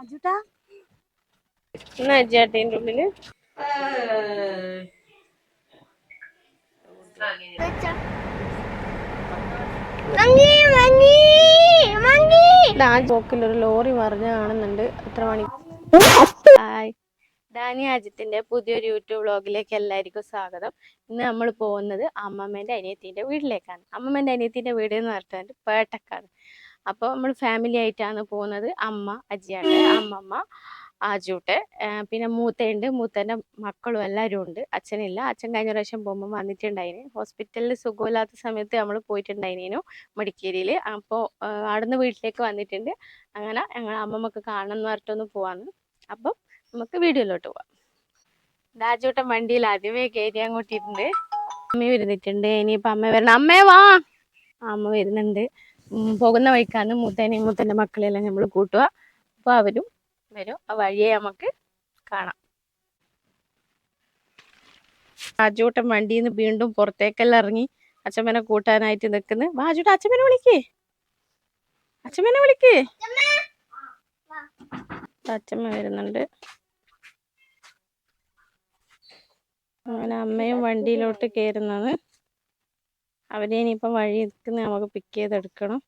അജുട്ടാ? എന്നാ ചേട്ടന്റെ ഉള്ളിൽ? ഒരു ലോറി മറിഞ്ഞ കാണുന്നുണ്ട്. എത്ര മണി ഹായ്. ഡാനി അജിത്തിന്റെ പുതിയൊരു യൂട്യൂബ് വ്ളോഗിലേക്ക് എല്ലാവർക്കും സ്വാഗതം. ഇന്ന് നമ്മൾ പോകുന്നത് അമ്മമ്മേന്റെ അനിയത്തിന്റെ വീട്ടിലേക്കാണ്. അമ്മമ്മേന്റെ അനിയത്തിന്റെ വീട് എന്ന് പറഞ്ഞിട്ട് പേട്ടക്കാണ്. അപ്പോൾ നമ്മൾ ഫാമിലി ആയിട്ടാണ് പോകുന്നത്. അമ്മ അജിയാട്ട് അമ്മമ്മ ആജൂട്ട് പിന്നെ മൂത്തയുണ്ട്. മൂത്തന്റെ മക്കളും എല്ലാവരും ഉണ്ട്. അച്ഛനില്ല. അച്ഛൻ കഴിഞ്ഞ പ്രാവശ്യം പോകുമ്പോൾ വന്നിട്ടുണ്ടായിന്. ഹോസ്പിറ്റലിൽ സുഖമില്ലാത്ത സമയത്ത് നമ്മൾ പോയിട്ടുണ്ടായിനു മടിക്കേരിയിൽ അപ്പോൾ അവിടുന്ന് വീട്ടിലേക്ക് വന്നിട്ടുണ്ട്. അങ്ങനെ ഞങ്ങൾ അമ്മമ്മക്ക് കാണണം എന്ന് പറഞ്ഞിട്ടൊന്ന് പോവാന്ന് അപ്പം നമുക്ക് വീഡിയോയിലോട്ട് പോവാം. ആജൂട്ടൻ വണ്ടിയിൽ ആദ്യമേ കയറി അങ്ങോട്ട് ഇരുന്ന്. അമ്മ വരുന്നിട്ടുണ്ട്. ഇനിയിപ്പോൾ അമ്മ വരണം. അമ്മേ വാ. അമ്മ വരുന്നുണ്ട്. പോകുന്ന വഴിക്കാണ് മൂത്തേനെയും മൂത്തന്റെ മക്കളെല്ലാം നമ്മൾ കൂട്ടുക. അപ്പോൾ അവരും വരും. ആ വഴിയെ നമുക്ക് കാണാം. രാജൂട്ടൻ വണ്ടിയിൽ നിന്ന് വീണ്ടും പുറത്തേക്കെല്ലാം ഇറങ്ങി അച്ഛമ്മനെ കൂട്ടാനായിട്ട് നിൽക്കുന്നു. വാജൂട്ട അച്ഛമ്മനെ വിളിക്കേ. അച്ഛമ്മനെ വിളിക്കേ. അച്ഛമ്മ വരുന്നുണ്ട്. അങ്ങനെ അമ്മയും വണ്ടിയിലോട്ട് കയറുന്നത്. അവരെ ഇനിയിപ്പം വഴി നിൽക്കുന്ന നമുക്ക് പിക്ക് ചെയ്തെടുക്കണം.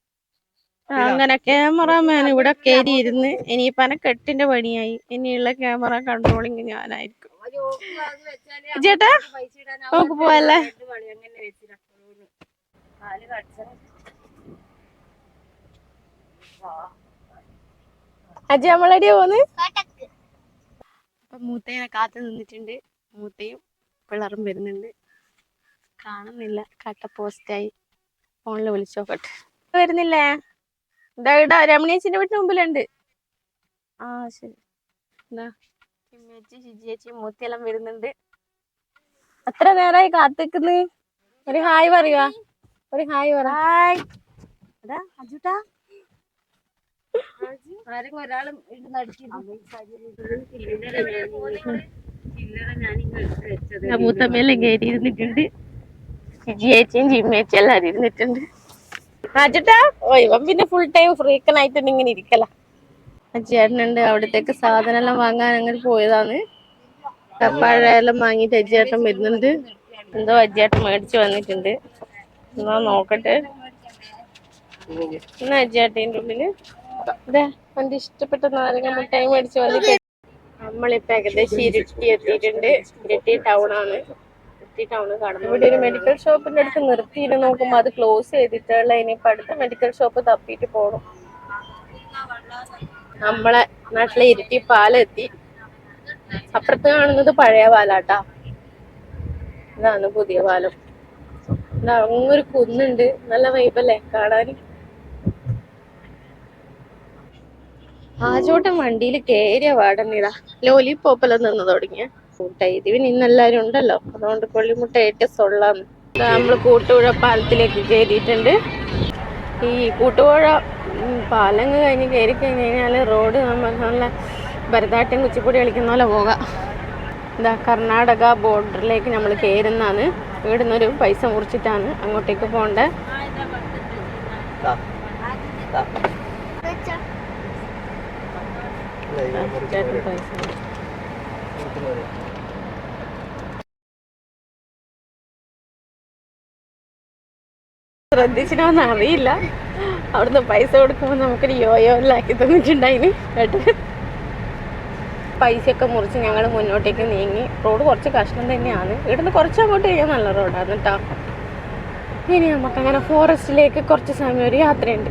എടുക്കണം അങ്ങനെ ക്യാമറമാൻ ഇവിടെ കയറി ഇരുന്ന് ഇനിയിപ്പന കെട്ടിന്റെ പണിയായി. ഇനിയുള്ള ക്യാമറ കൺട്രോളിങ് ഞാനായിരിക്കും. ചേട്ടാ നമുക്ക് പോവല്ലേ? അജി നമ്മളെടിയാ പോന്ന്? അപ്പൊ മൂത്തേനെ കാത്തു നിന്നിട്ടുണ്ട്. മൂത്തയും പിള്ളറും വരുന്നുണ്ട്. കാണുന്നില്ല. കട്ട പോസ്റ്റായി ഫോണിൽ വിളിച്ചോക്കട്ടെ. വരുന്നില്ലേ? ഇതാ ഇടാ രമണീച്ചിന്റെ വീട്ടിന് മുമ്പിലുണ്ട്. ആ ശരി. എന്താ ചിമ്മേച്ചി ഷിജിയേച്ചി മൂത്തിയെല്ലാം വരുന്നുണ്ട്. എത്ര നേരമായി കാത്തിക്കുന്നു ഒരു ഹായ് പറയുക ഒരു ഹായ് പറ. ഹായ്. എടാ അജുട്ടാ. ആരെങ്കിലും ഒരാളും മൂത്തമ്മയെല്ലാം കയറി ഇരുന്നിട്ടുണ്ട് ജിയേച്ചിയും ജിമ്മേച്ചിയും എല്ലാരും ഇരുന്നിട്ടുണ്ട് അജുട്ടാ ഓ ഇവൻ പിന്നെ ഫുൾ ടൈം ഫ്രീക്കനായിട്ടുണ്ട് ഇങ്ങനെ ഇരിക്കല. അജിയേട്ടനുണ്ട് അവിടത്തേക്ക് സാധനം എല്ലാം വാങ്ങാൻ അങ്ങനെ പോയതാണ്. കപ്പാഴെല്ലാം വാങ്ങിയിട്ട് അജിയേട്ടൻ വരുന്നുണ്ട്. എന്തോ അജിയേട്ടൻ മേടിച്ചു വന്നിട്ടുണ്ട്. എന്നാ നോക്കട്ടെ. എന്നാ അജിയേട്ടന്റെ ഉള്ളിൽ? എന്റെ ഇഷ്ടപ്പെട്ട നാരങ്ങ മുട്ടായി മേടിച്ചു വന്നിട്ട് നമ്മളിപ്പോ ഏകദേശം ഇരുട്ടി എത്തിയിട്ടുണ്ട്. ഇരുട്ടി ടൗൺ ആണ് ടൗൺ കാണുന്നു ഇവിടെ ഒരു മെഡിക്കൽ ഷോപ്പിന്റെ അടുത്ത് നിർത്തിയിട്ട് നോക്കുമ്പോൾ അത് ക്ലോസ് ചെയ്തിട്ടുള്ള ഇനിയിപ്പോ അടുത്ത മെഡിക്കൽ ഷോപ്പ് തപ്പിയിട്ട് പോകണം നമ്മളെ നാട്ടിലെ ഇരുട്ടി പാലെത്തി. അപ്പുറത്ത് കാണുന്നത് പഴയ പാലാട്ടാ. ഇതാണ് പുതിയ പാലം. അങ്ങൊരു കുന്നുണ്ട്. നല്ല വൈബല്ലേ കാണാൻ. ആജോട്ടൻ വണ്ടിയിൽ കേറിയ വാടന്നിതാ ലോലി പോപ്പല നിന്ന് തുടങ്ങിയ. കൂട്ട ഇന്ന് ഇന്നെല്ലാരും ഉണ്ടല്ലോ. അതുകൊണ്ട് കൊള്ളിമുട്ട ഏറ്റവും സൊള്ളാന്ന് നമ്മൾ കൂട്ടുപുഴ പാലത്തിലേക്ക് കയറിയിട്ടുണ്ട് ഈ കൂട്ടുപുഴ പാലം പാലങ്ങ് കഴിഞ്ഞ് കയറി കഴിഞ്ഞ് കഴിഞ്ഞാൽ റോഡ് നമ്മൾ നല്ല ഭരതാട്യം കുച്ചിപ്പൊടി കളിക്കുന്ന പോലെ പോകാം എന്താ കർണാടക ബോർഡറിലേക്ക് നമ്മൾ കയറുന്നതാണ് ഇവിടെ നിന്നൊരു പൈസ മുറിച്ചിട്ടാണ് അങ്ങോട്ടേക്ക് പോകേണ്ടത് പൈസ ശ്രദ്ധിച്ചിട്ടൊന്നും അറിയില്ല. അവിടുന്ന് പൈസ കൊടുക്കുമ്പോൾ നമുക്കൊരു യോയോ ആക്കി തന്നിട്ടുണ്ടായിന്. കേട്ടോ? പൈസയൊക്കെ മുറിച്ച് ഞങ്ങൾ മുന്നോട്ടേക്ക് നീങ്ങി. റോഡ് കുറച്ച് കഷ്ണം തന്നെയാണ്. ഇവിടുന്ന് കുറച്ച് അങ്ങോട്ട് കഴിഞ്ഞാൽ നല്ല റോഡാണ് കേട്ടോ ഇനി നമുക്ക് അങ്ങനെ ഫോറസ്റ്റിലേക്ക് കുറച്ച് സമയം ഒരു യാത്രയുണ്ട്.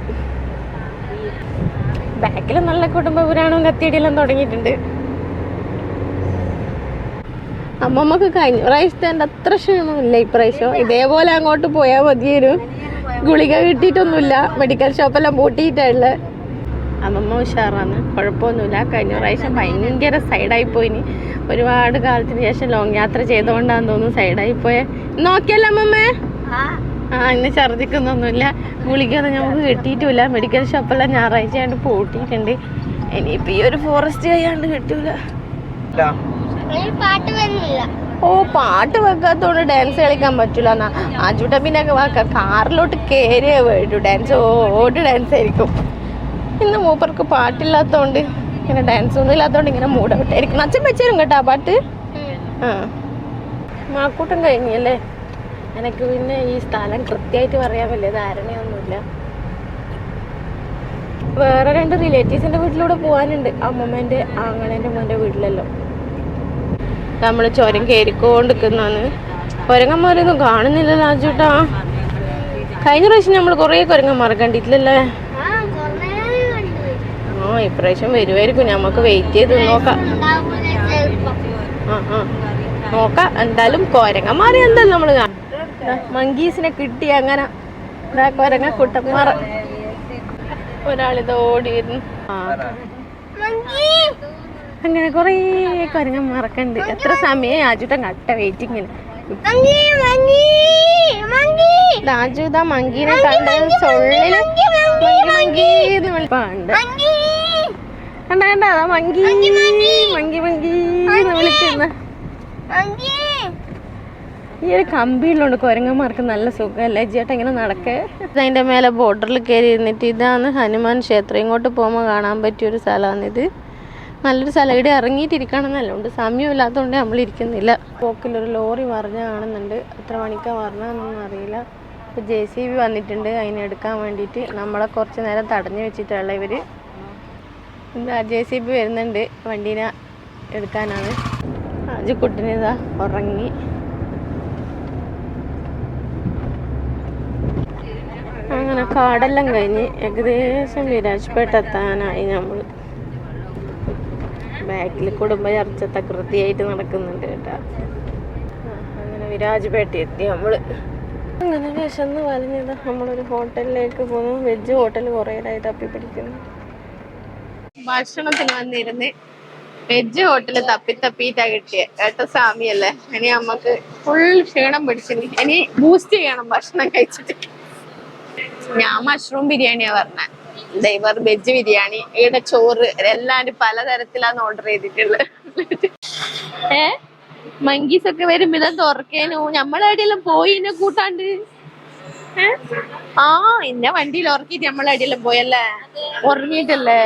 ബാക്കിൽ നല്ല കുടുംബ പുരാണവും കത്തിയടിയെല്ലാം തുടങ്ങിയിട്ടുണ്ട്. അമ്മമ്മക്ക് കഴിഞ്ഞു പ്രാവശ്യത്തെ എന്റെ അത്ര ക്ഷീണമില്ല ഇപ്രാവശ്യം. ഇതേപോലെ അങ്ങോട്ട് പോയാൽ മതിയൊരു ഗുളിക കിട്ടിയിട്ടൊന്നുമില്ല. മെഡിക്കൽ ഷോപ്പെല്ലാം പൂട്ടിയിട്ടുള്ള അമ്മമ്മ ഉഷാറാണ്. കുഴപ്പമൊന്നുമില്ല. കഴിഞ്ഞ പ്രാവശ്യം ഭയങ്കര സൈഡായി പോയിനി. ഒരുപാട് കാലത്തിന് ശേഷം ലോങ് യാത്ര ചെയ്തുകൊണ്ടാന്ന് തോന്നുന്നു സൈഡായി പോയെ. നോക്കിയല്ല അമ്മമ്മേ? ആ ഇന്ന് ഛർദിക്കുന്നൊന്നുമില്ല ഗുളികയൊന്നും നമുക്ക് കിട്ടിയിട്ടില്ല. മെഡിക്കൽ ഷോപ്പെല്ലാം ഞായറാഴ്ച ആയിട്ട് പൂട്ടിയിട്ടുണ്ട്. ഇനിയിപ്പോ ഈ ഒരു ഫോറസ്റ്റ് ആയാണ്ട് കിട്ടൂല. പാട്ട് വരുന്നില്ല. ഓ പാട്ട് വെക്കാത്തോണ്ട് ഡാൻസ് കളിക്കാൻ പറ്റൂല എന്നാ അജുട്ട പിന്നെ വാക്കാം കാറിലോട്ട് കയറിയേ വേണ്ടു ഡാൻസ് ഓട് ഡാൻസ് ആയിരിക്കും. ഇന്ന് മൂപ്പർക്ക് പാട്ടില്ലാത്തോണ്ട് ഇങ്ങനെ ഡാൻസ് ഒന്നും ഇല്ലാത്തതുകൊണ്ട് ഇങ്ങനെ മൂടവിട്ടായിരിക്കും അച്ഛൻ വെച്ചേരും കേട്ടോ പാട്ട്? ആ. മാക്കൂട്ടം കഴിഞ്ഞല്ലേ? എനിക്ക് പിന്നെ ഈ സ്ഥലം കൃത്യമായിട്ട് പറയാൻ വലിയ ധാരണയൊന്നുമില്ല. വേറെ രണ്ട് റിലേറ്റീവ്സിന്റെ വീട്ടിലൂടെ പോകാനുണ്ട് അമ്മമ്മേന്റെ ആങ്ങളേന്റെ മോന്റെ വീട്ടിലല്ലോ. നമ്മൾ ചുരം കയറിക്കൊണ്ടിരിക്കുന്നതാണ് കുരങ്ങന്മാരൊന്നും കാണുന്നില്ല രാജുട്ടാ. കഴിഞ്ഞ പ്രാവശ്യം നമ്മൾ കുറേ കുരങ്ങന്മാരെ കണ്ടിട്ടില്ലല്ലേ? ആ ഇപ്രാവശ്യം വരുമായിരിക്കും നമുക്ക് വെയിറ്റ് ചെയ്ത് നോക്കാം. ആ നോക്കാം. എന്തായാലും കുരങ്ങന്മാരെ എന്തായാലും നമ്മൾ മങ്കീസിനെ കിട്ടി അങ്ങനെ. കുരങ്ങ കുട്ടന്മാർ ഒരാളിത് ഓടി വരുന്നു ആ. അങ്ങനെ കുറേ കൊരങ്ങന്മാരൊക്കെ ഉണ്ട് എത്ര സമയം ആജുട്ട കട്ട വെയിറ്റിങ്ങിന്. രാജുത മങ്കീനെ കണ്ട് സൊള്ളിൽ മങ്കി എന്ന് വിളിപ്പാണ്ട് കണ്ട കണ്ട അതാ മങ്കി. Monkey monkey. എന്ന് വിളിക്കുന്ന ഈ ഒരു കമ്പിയുള്ളതുകൊണ്ട് കുരങ്ങന്മാർക്ക് നല്ല സുഖമല്ലേ ചേട്ടാ ഇങ്ങനെ നടക്കേ. അതിന്റെ മേലെ ബോർഡറിൽ കയറി ഇരുന്നിട്ട് ഇതാണ് ഹനുമാൻ ക്ഷേത്രം. ഇങ്ങോട്ട് പോകുമ്പോൾ കാണാൻ പറ്റിയ ഒരു സ്ഥലമാണിത് നല്ലൊരു സ്ഥലം ഇറങ്ങിയിട്ടിരിക്കണം എന്നല്ലോണ്ട് സമയമില്ലാത്തതുകൊണ്ട് നമ്മൾ ഇരിക്കുന്നില്ല. പോക്കിലൊരു ലോറി മറിഞ്ഞ കാണുന്നുണ്ട്. എത്ര മണിക്കാണ് മറിഞ്ഞതെന്നൊന്നും അറിയില്ല. ഇപ്പോൾ ജെ സി ബി വന്നിട്ടുണ്ട്. അതിനെ എടുക്കാൻ വേണ്ടിയിട്ട് നമ്മളെ കുറച്ച് നേരം തടഞ്ഞു വെച്ചിട്ടുള്ള ഇവർ ജെ സി ബി വരുന്നുണ്ട്. വണ്ടീനെ എടുക്കാനാണ്. ആജുക്കുട്ടിനിതാ ഉറങ്ങി. അങ്ങനെ കാടെല്ലാം കഴിഞ്ഞ് ഏകദേശം വിരാജ്പേട്ട് എത്താനായി നമ്മൾ ബാക്കിൽ കുടുംബ ചർച്ച തകൃതിയായിട്ട് നടക്കുന്നുണ്ട് കേട്ടോ. അങ്ങനെ വിരാജ്പേട്ട എത്തി നമ്മൾ അങ്ങനെ വിശന്ന് പറഞ്ഞത് നമ്മളൊരു ഹോട്ടലിലേക്ക് പോകുന്നു വെജ് ഹോട്ടൽ കുറേ തപ്പി പിടിക്കുന്നു. ഭക്ഷണത്തിന് വന്നിരുന്ന് വെജ് ഹോട്ടൽ തപ്പി തപ്പിയിട്ടാ കിട്ടിയ. ഏട്ട സ്വാമിയല്ലേ ഇനി നമ്മക്ക് ഫുൾ ക്ഷീണം പിടിച്ചിന്. ഇനി ബൂസ്റ്റ് ചെയ്യണം ഭക്ഷണം കഴിച്ചിട്ട്. ഞാൻ മഷ്റൂം ബിരിയാണിയാ പറഞ്ഞ. ദൈവർ വെജ് ബിരിയാണി ഇവിടെ ചോറ് എല്ലാരും പലതരത്തിലാണ് ഓർഡർ ചെയ്തിട്ടുള്ളത് ഏ? മങ്കീസ് ഒക്കെ വരുമ്പോ ഇതാ തുറക്കേനു. നമ്മളെവിടെയെല്ലാം പോയി എന്നെ കൂട്ടാണ്ട്? ആ ഇന്ന വണ്ടിയിൽ ഉറക്കിട്ട് നമ്മളെവിടെയെല്ലാം പോയല്ലേ? ഉറങ്ങിയിട്ടല്ലേ?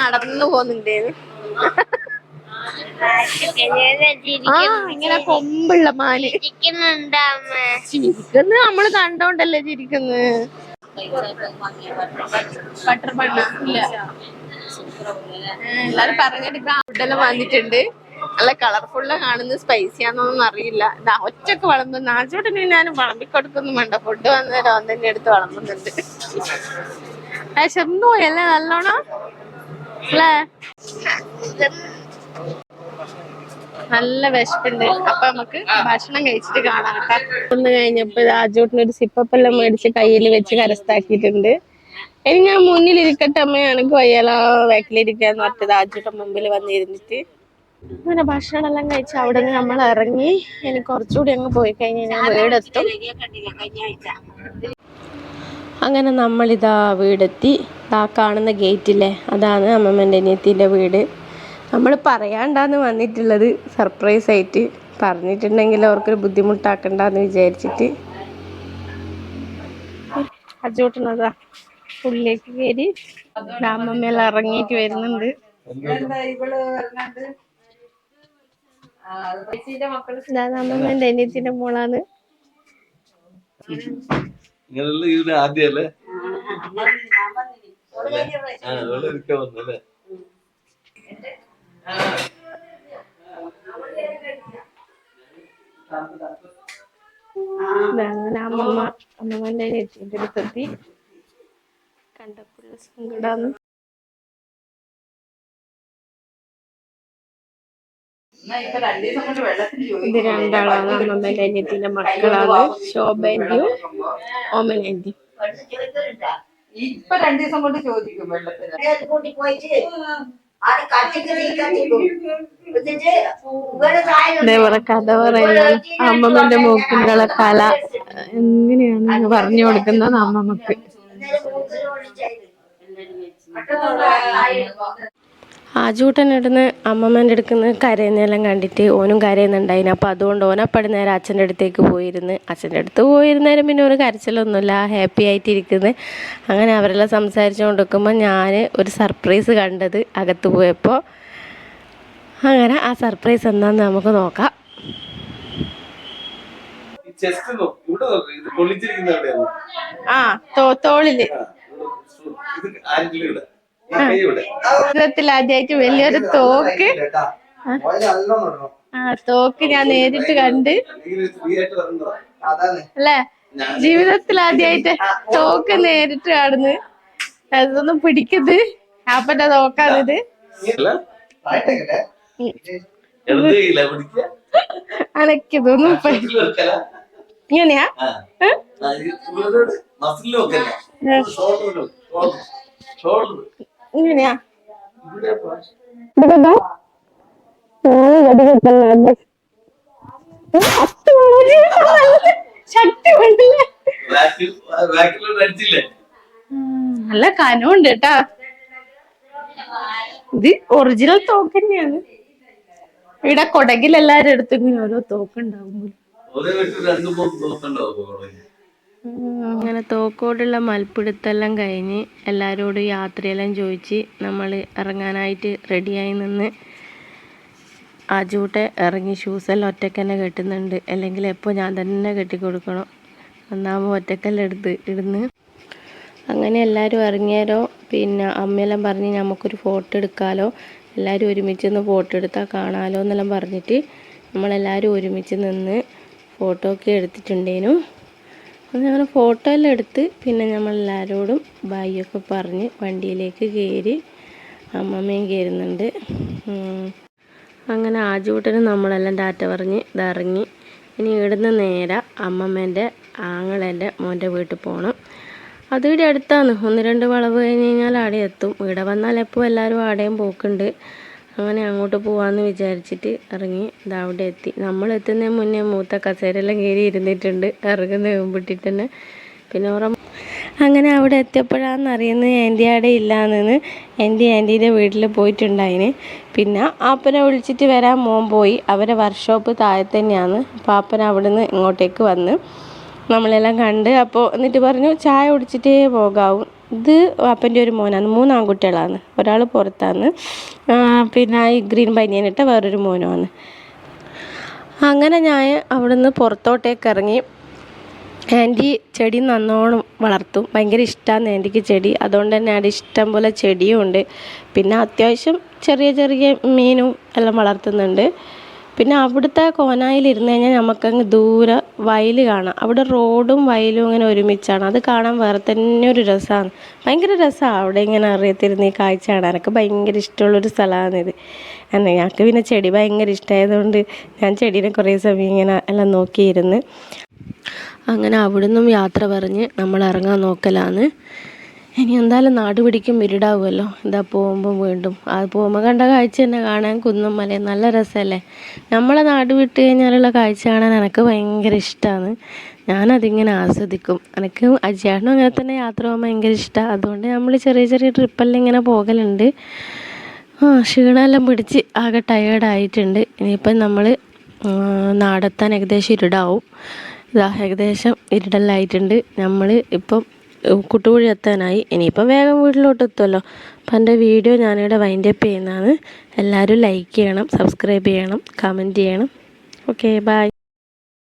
നടന്നു പോകുന്നുണ്ട് ആ ഇങ്ങനെ കൊമ്പുള്ള മാന്. ചിരിക്കുന്നത് നമ്മൾ കണ്ടോണ്ടല്ലേ ചിരിക്കുന്നത് ബട്ടർ ബണ്ണ ഇല്ല എല്ലാരും പറഞ്ഞിട്ട് ഫുഡെല്ലാം വന്നിട്ടുണ്ട്. നല്ല കളർഫുള്ള കാണുന്ന സ്പൈസി ആണോന്നൊന്നും അറിയില്ല. ഇതാ ഒറ്റയ്ക്ക് വളമ്പ് നാച്ചോട്ടിന് ഞാനും വിളമ്പിക്കൊടുക്കൊന്നും വേണ്ട. ഫുഡ് വന്നേരം തന്നെ എടുത്ത് വിളമ്പുന്നുണ്ട് ചെന്നു പോയല്ലേ നല്ലോണം? അല്ലേ നല്ല വിശപ്പുണ്ട്. അപ്പൊ നമുക്ക് ഭക്ഷണം കഴിച്ചിട്ട് കാണാം കേട്ടോ. ഒന്ന് കഴിഞ്ഞപ്പോ രാജോട്ടിന് ഒരു സിപ്പപ്പെല്ലാം മേടിച്ച് കയ്യിൽ വെച്ച് കരസ്ഥാക്കിയിട്ടുണ്ട്. ഇനി ഞാൻ മുന്നിൽ ഇരിക്കട്ടെ എനിക്ക് വയ്യാലോ ബാക്കിലിരിക്കാന്ന് പറഞ്ഞിട്ട് രാജോട്ടൻ മുമ്പിൽ വന്നിരുന്നിട്ട് അങ്ങനെ ഭക്ഷണം എല്ലാം കഴിച്ച് അവിടെ നിന്ന് നമ്മൾ ഇറങ്ങി. ഇനി കുറച്ചുകൂടി അങ്ങ് പോയി കഴിഞ്ഞാൽ ഞാൻ വീടെത്തും. അങ്ങനെ നമ്മളിതാ വീടെത്തി. ആ കാണുന്ന ഗേറ്റില്ലേ അതാണ് അമ്മമ്മന്റെ അനിയത്തിന്റെ വീട്. നമ്മൾ പറയാണ്ടാന്ന് വന്നിട്ടുള്ളത് സർപ്രൈസ് ആയിട്ട് പറഞ്ഞിട്ടുണ്ടെങ്കിൽ അവർക്കൊരു ബുദ്ധിമുട്ടാക്കണ്ടെന്ന് വിചാരിച്ചിട്ട്. അജോട്ടനതാ ഉള്ളിലേക്ക് കയറി അമ്മമ്മയെല്ലാം ഇറങ്ങിയിട്ട് വരുന്നുണ്ട്. ഇതാണ് അമ്മമ്മന്റെ അനിയത്തിന്റെ മോളാണ്. ആദ്യല്ലേ? ആ ഇരിക്കാൻ വന്നല്ലേ? അങ്ങനെ അമ്മമ്മ. അമ്മമ്മന്റെ അനിയത്തിന്റെ അടുത്തെത്തി. കണ്ടപ്പോൾ സങ്കടാന്ന്. ഇത് രണ്ടാളാണ് അമ്മമ്മന്റെ അനിയത്തിന്റെ മക്കളാണ് ശോഭന്റെയും ഓമനന്റെയും ഇപ്പൊ രണ്ടു ദിവസം കൊണ്ട് ചോദിക്കും വെള്ളത്തിന്. ഇതേപോലെ കഥ പറയുന്നത് അമ്മമ്മന്റെ മൂക്കിന്റെ കല. എങ്ങനെയാണ് പറഞ്ഞു കൊടുക്കുന്നത് അമ്മമ്മക്ക്. ആജൂട്ടൻ ഇടുന്ന് അമ്മമ്മേന്റെ അടുക്കുന്ന് കരയുന്നതെല്ലാം കണ്ടിട്ട് ഓനും കരയുന്നുണ്ടായിന്. അപ്പോൾ അതുകൊണ്ട് ഓനപ്പടി നേരം അച്ഛന്റെ അടുത്തേക്ക് പോയിരുന്ന്. അച്ഛന്റെ അടുത്ത് പോയിരുന്നേരം പിന്നെ ഒരു കരച്ചിലൊന്നുമില്ല. ഹാപ്പി ആയിട്ടിരിക്കുന്നത് അങ്ങനെ അവരെല്ലാം സംസാരിച്ചുകൊണ്ടിരിക്കുമ്പോൾ ഞാൻ ഒരു സർപ്രൈസ് കണ്ടത് അകത്ത് പോയപ്പോൾ. അങ്ങനെ ആ സർപ്രൈസ് എന്താന്ന് നമുക്ക് നോക്കാം. ആ തോ തോളിൽ. ഇത് ആരെങ്കിലും ജീവിതത്തിൽ ആദ്യമായിട്ട് വലിയൊരു തോക്ക്. ആ. തോക്ക് ഞാൻ നേരിട്ട് കണ്ട്. അല്ലേ? ജീവിതത്തിൽ ആദ്യമായിട്ട് തോക്ക് നേരിട്ട് കാണുന്നു. അതൊന്നും പിടിക്കത് അപ്പന്റെ തോക്കാണിത്. അനക്കിതൊന്നും ഇങ്ങനെയാ? ഷോൾഡർ ഇങ്ങനെയാ? നല്ല കനമുണ്ട് കേട്ടാ. ഇത് ഒറിജിനൽ തോക്ക് തന്നെയാണ്. ഇവിടെ കൊടകിൽ എല്ലാരും അടുത്തും ഇങ്ങനെ ഓരോ തോക്കുണ്ടാവും അങ്ങനെ തോക്കോടുള്ള മൽപ്പിടുത്തെല്ലാം കഴിഞ്ഞ് എല്ലാവരോടും യാത്രയെല്ലാം ചോദിച്ച് നമ്മൾ ഇറങ്ങാനായിട്ട് റെഡിയായി നിന്ന് ആജൂട്ടെ ഇറങ്ങി ഷൂസെല്ലാം ഒറ്റയ്ക്ക് തന്നെ കെട്ടുന്നുണ്ട്. അല്ലെങ്കിൽ എപ്പോൾ ഞാൻ തന്നെ കെട്ടിക്കൊടുക്കണം. ഒന്നാമത് ഒറ്റക്കെല്ലാം എടുത്ത് ഇടുന്ന്. അങ്ങനെ എല്ലാവരും ഇറങ്ങിയാലോ പിന്നെ അമ്മയെല്ലാം പറഞ്ഞ് നമുക്കൊരു ഫോട്ടോ എടുക്കാലോ. എല്ലാവരും ഒരുമിച്ച് നിന്ന് ഫോട്ടോ എടുത്താൽ കാണാലോ എന്നെല്ലാം പറഞ്ഞിട്ട് നമ്മളെല്ലാവരും ഒരുമിച്ച് നിന്ന് ഫോട്ടോ ഒക്കെ എടുത്തിട്ടുണ്ടേനു. അങ്ങനെ ഫോട്ടോ എല്ലാം എടുത്ത് പിന്നെ നമ്മളെല്ലാവരോടും ബായിയൊക്കെ പറഞ്ഞ് വണ്ടിയിലേക്ക് കയറി അമ്മമ്മയും കയറുന്നുണ്ട്. അങ്ങനെ ആജൂട്ടന് നമ്മളെല്ലാം ഡാറ്റ പറഞ്ഞ് ഇറങ്ങി. ഇനി ഇവിടുന്ന് നേരെ അമ്മമ്മേന്റെ ആങ്ങളേന്റെ മോന്റെ വീട്ടിൽ പോകണം അത് ഇവിടെ അടുത്താണ്. ഒന്ന് രണ്ട് വളവ് കഴിഞ്ഞ് കഴിഞ്ഞാൽ ആടെ എത്തും. ഇവിടെ വന്നാൽ എപ്പോൾ എല്ലാവരും ആടെയും പോക്കുണ്ട്. അങ്ങനെ അങ്ങോട്ട് പോവാന്ന് വിചാരിച്ചിട്ട് ഇറങ്ങി. ഇതാ അവിടെ എത്തി. നമ്മൾ എത്തുന്നതിന് മുന്നേ മൂത്ത കസേരയെല്ലാം കയറി ഇരുന്നിട്ടുണ്ട്. ഇറങ്ങുന്ന മുമ്പിട്ടിട്ട് തന്നെ. പിന്നെ ഓറ അങ്ങനെ അവിടെ എത്തിയപ്പോഴാണെന്ന് അറിയുന്നത് ആന്റി അവിടെ ഇല്ലാന്ന് ആന്റി ആന്റീന്റെ വീട്ടിൽ പോയിട്ടുണ്ടായിന്. പിന്നെ ആപ്പനെ വിളിച്ചിട്ട് വരാൻ മോൻ പോയി. അവരെ വർക്ക്ഷോപ്പ് താഴെ തന്നെയാണ്. അപ്പോൾ ആപ്പൻ നിന്ന് ഇങ്ങോട്ടേക്ക് വന്ന് നമ്മളെല്ലാം കണ്ട് അപ്പോൾ എന്നിട്ട് പറഞ്ഞു ചായ കുടിച്ചിട്ടേ പോകാവൂ. ഇത് അപ്പന്റെ ഒരു മോനാണ്. മൂന്ന് ആൺകുട്ടികളാണ്. ഒരാൾ പുറത്താണ്. പിന്നെ ഈ ഗ്രീൻ ബനിയനിട്ട വേറൊരു മോനുമാണ്. അങ്ങനെ ഞാൻ അവിടുന്ന് പുറത്തോട്ടേക്ക് ഇറങ്ങി. ആന്റി ചെടി നന്നോണം വളർത്തും. ഭയങ്കര ഇഷ്ടമാണ് ആന്റിക്ക് ചെടി. അതുകൊണ്ട് തന്നെ അവിടെ ഇഷ്ടം പോലെ ചെടിയും ഉണ്ട് പിന്നെ അത്യാവശ്യം ചെറിയ ചെറിയ മീനും എല്ലാം വളർത്തുന്നുണ്ട്. പിന്നെ അവിടുത്തെ കോനായിൽ ഇരുന്ന് കഴിഞ്ഞാൽ നമുക്കങ്ങ് ദൂരെ വയൽ കാണാം. അവിടെ റോഡും വയലും ഇങ്ങനെ ഒരുമിച്ചാണ്. അത് കാണാൻ വേറെ തന്നെ ഒരു രസമാണ് ഭയങ്കര രസമാണ് അവിടെ ഇങ്ങനെ അറിയത്തിരുന്ന് ഈ കാഴ്ച കാണാൻ. എനിക്ക് ഭയങ്കര ഇഷ്ടമുള്ളൊരു സ്ഥലമാണിത് എന്നെ ഞങ്ങൾക്ക് പിന്നെ ചെടി ഭയങ്കര ഇഷ്ടമായതുകൊണ്ട് ഞാൻ ചെടീനെ കുറേ സമയം ഇങ്ങനെ എല്ലാം നോക്കിയിരുന്ന്. അങ്ങനെ അവിടുന്നും യാത്ര പറഞ്ഞ് നമ്മൾ ഇറങ്ങാൻ നോക്കലാണ്. ഇനി എന്തായാലും നാട് പിടിക്കും ഇരുടാവുമല്ലോ. ഇതാ പോകുമ്പോൾ വീണ്ടും. അത് പോകുമ്പോൾ കണ്ട കാഴ്ച തന്നെ കാണാൻ കുന്നും മലയും. നല്ല രസമല്ലേ? നമ്മളെ നാട് വിട്ട് കഴിഞ്ഞാലുള്ള കാഴ്ച കാണാൻ എനിക്ക് ഭയങ്കര ഇഷ്ടമാണ് ഞാനതിങ്ങനെ ആസ്വദിക്കും. എനിക്ക് അജിയാണും അങ്ങനെ തന്നെ യാത്ര പോകാൻ ഭയങ്കര ഇഷ്ടമാണ് അതുകൊണ്ട് നമ്മൾ ചെറിയ ചെറിയ ട്രിപ്പെല്ലാം ഇങ്ങനെ പോകലുണ്ട്. ആ ക്ഷീണമെല്ലാം പിടിച്ച് ആകെ ടയേർഡായിട്ടുണ്ട് ഇനിയിപ്പം നമ്മൾ നാടെത്താൻ ഏകദേശം ഇരുടാവും. ഇതാ ഏകദേശം ഇരുടെല്ലാം ആയിട്ടുണ്ട് നമ്മൾ ഇപ്പം കുട്ടുകുഴി എത്താനായി. ഇനിയിപ്പം വേഗം വീട്ടിലോട്ട് എത്തുമല്ലോ അപ്പം എന്റെ വീഡിയോ ഞാനിവിടെ വൈൻഡപ്പ് ചെയ്യുന്നതാണ്. എല്ലാവരും ലൈക്ക് ചെയ്യണം സബ്സ്ക്രൈബ് ചെയ്യണം കമന്റ് ചെയ്യണം. Okay bye